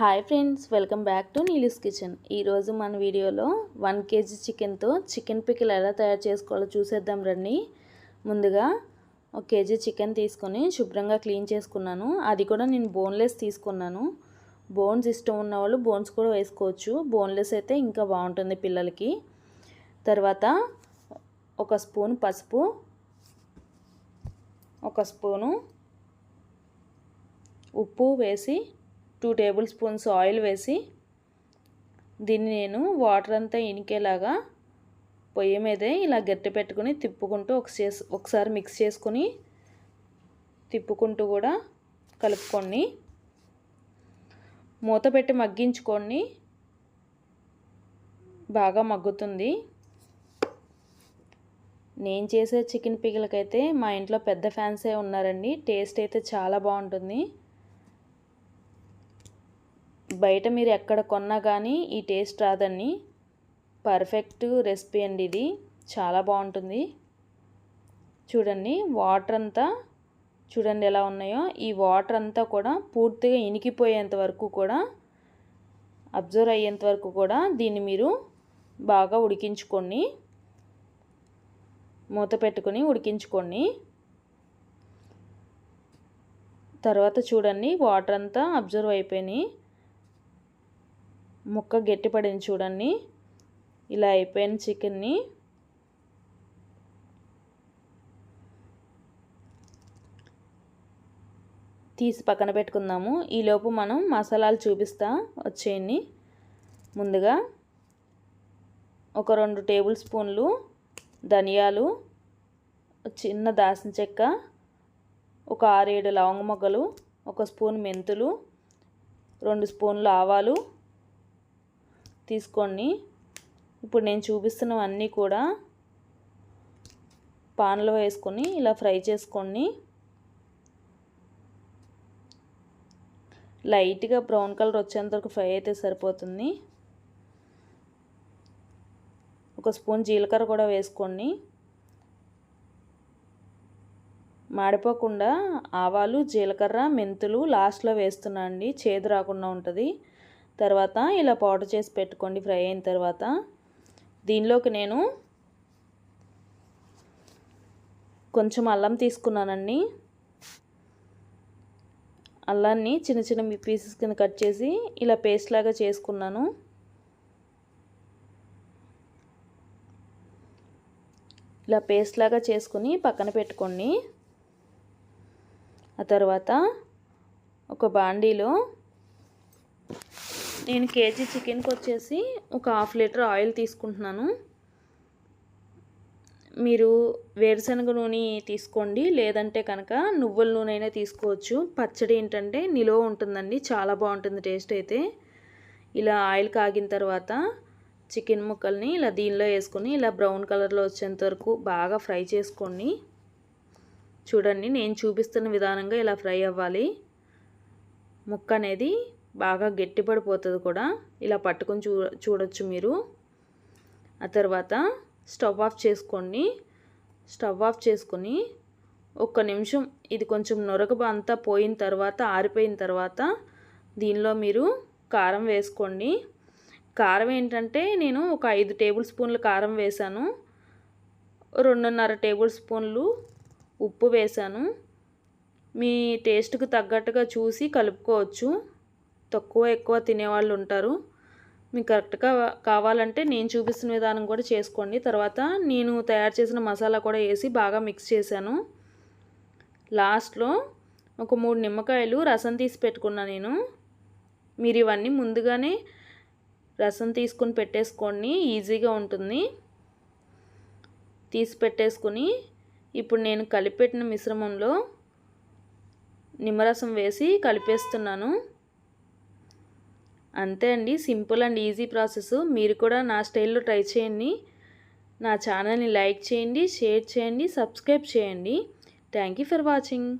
Hi friends welcome back to Neeli's kitchen ఈరోజు మన వీడియోలో వన్ కేజీ చికెన్తో చికెన్ పికిల్ ఎలా తయారు చేసుకోవాలో చూసేద్దాం రండి. ముందుగా ఒక కేజీ చికెన్ తీసుకొని శుభ్రంగా క్లీన్ చేసుకున్నాను. అది కూడా నేను బోన్లెస్ తీసుకున్నాను. బోన్స్ ఇష్టం ఉన్న వాళ్ళు బోన్స్ కూడా వేసుకోవచ్చు. బోన్లెస్ అయితే ఇంకా బాగుంటుంది పిల్లలకి. తర్వాత ఒక స్పూన్ పసుపు ఒక స్పూను ఉప్పు వేసి టూ టేబుల్ స్పూన్స్ ఆయిల్ వేసి దీన్ని నేను వాటర్ అంతా ఇనికేలాగా పొయ్యి మీదే ఇలా గట్టి పెట్టుకుని తిప్పుకుంటూ ఒక ఒకసారి మిక్స్ చేసుకుని తిప్పుకుంటూ కూడా కలుపుకొని మూత పెట్టి మగ్గించుకొని బాగా మగ్గుతుంది. నేను చేసే చికెన్ పిగిలకైతే మా ఇంట్లో పెద్ద ఫ్యాన్సే ఉన్నారండి. టేస్ట్ అయితే చాలా బాగుంటుంది. బయట మీరు ఎక్కడ కొన్నా కానీ ఈ టేస్ట్ రాదండి. పర్ఫెక్ట్ రెసిపీ అండి ఇది. చాలా బాగుంటుంది. చూడండి వాటర్ అంతా చూడండి ఎలా ఉన్నాయో. ఈ వాటర్ అంతా కూడా పూర్తిగా ఇనికిపోయేంత వరకు కూడా అబ్జర్వ్ అయ్యేంత వరకు కూడా దీన్ని మీరు బాగా ఉడికించుకొని మూత పెట్టుకొని ఉడికించుకొని తర్వాత చూడండి వాటర్ అంతా అబ్జర్వ్ అయిపోయినాయి. ముక్క గట్టిపడింది చూడండి. ఇలా అయిపోయిన చికెన్ని తీసి పక్కన పెట్టుకుందాము. ఈలోపు మనం మసాలాలు చూపిస్తా వచ్చేయండి ముందుగా ఒక రెండు టేబుల్ స్పూన్లు ధనియాలు చిన్న దాసిన చెక్క ఒక ఆరేడు లవంగ మొగ్గలు ఒక స్పూన్ మెంతులు రెండు స్పూన్లు ఆవాలు తీసుకోండి ఇప్పుడు నేను చూపిస్తున్నవన్నీ కూడా పాన్లో వేసుకొని ఇలా ఫ్రై చేసుకోండి లైట్గా బ్రౌన్ కలర్ వచ్చేంత వరకు ఫ్రై అయితే సరిపోతుంది. ఒక స్పూన్ జీలకర్ర కూడా వేసుకోండి మాడిపోకుండా ఆవాలు జీలకర్ర మెంతులు లాస్ట్లో వేస్తున్నా అండి. చేదు రాకుండా ఉంటుంది. తర్వాత ఇలా పౌడర్ చేసి పెట్టుకోండి ఫ్రై అయిన తర్వాత. దీనిలోకి నేను కొంచెం అల్లం తీసుకున్నానండి. అల్లాన్ని చిన్న చిన్న పీసెస్ కింద కట్ చేసి ఇలా పేస్ట్ లాగా చేసుకున్నాను. ఇలా పేస్ట్ లాగా చేసుకుని పక్కన పెట్టుకోండి. ఆ తర్వాత ఒక బాండీలో నేను కేజీ చికెన్కి వచ్చేసి ఒక హాఫ్ లీటర్ ఆయిల్ తీసుకుంటున్నాను. మీరు వేరుశనగ నూనె తీసుకోండి లేదంటే కనుక నువ్వుల నూనె అయినా తీసుకోవచ్చు. పచ్చడి ఏంటంటే నిలువ ఉంటుందండి చాలా బాగుంటుంది టేస్ట్ అయితే. ఇలా ఆయిల్ కాగిన తర్వాత చికెన్ ముక్కల్ని ఇలా దీనిలో వేసుకొని ఇలా బ్రౌన్ కలర్లో వచ్చేంత వరకు బాగా ఫ్రై చేసుకోండి. చూడండి నేను చూపిస్తున్న విధానంగా ఇలా ఫ్రై అవ్వాలి. ముక్క అనేది బాగా గట్టిపడిపోతుంది కూడా. ఇలా పట్టుకొని చూ చూడొచ్చు మీరు. ఆ తర్వాత స్టవ్ ఆఫ్ చేసుకోండి స్టవ్ ఆఫ్ చేసుకుని ఒక్క నిమిషం ఇది కొంచెం నొరగ అంతా పోయిన తర్వాత ఆరిపోయిన తర్వాత దీనిలో మీరు కారం వేసుకోండి. కారం ఏంటంటే నేను ఒక ఐదు టేబుల్ స్పూన్లు కారం వేశాను. రెండున్నర టేబుల్ స్పూన్లు ఉప్పు వేశాను. మీ టేస్ట్కి తగ్గట్టుగా చూసి కలుపుకోవచ్చు. తక్కువ ఎక్కువ తినేవాళ్ళు ఉంటారు. మీకు కరెక్ట్గా కావాలంటే నేను చూపిస్తున్న విధానం కూడా చేసుకోండి. తర్వాత నేను తయారు చేసిన మసాలా కూడా వేసి బాగా మిక్స్ చేశాను. లాస్ట్లో ఒక మూడు నిమ్మకాయలు రసం తీసి పెట్టుకున్నా నేను. మీరు ఇవన్నీ ముందుగానే రసం తీసుకుని పెట్టేసుకోండి. ఈజీగా ఉంటుంది. తీసి పెట్టేసుకుని ఇప్పుడు నేను కలిపెట్టిన మిశ్రమంలో నిమ్మరసం వేసి కలిపేస్తున్నాను. అంతే అండి సింపుల్ అండ్ ఈజీ ప్రాసెస్. మీరు కూడా నా స్టైల్లో ట్రై చేయండి. నా ఛానల్ని లైక్ చేయండి షేర్ చేయండి సబ్స్క్రైబ్ చేయండి. Thank for watching.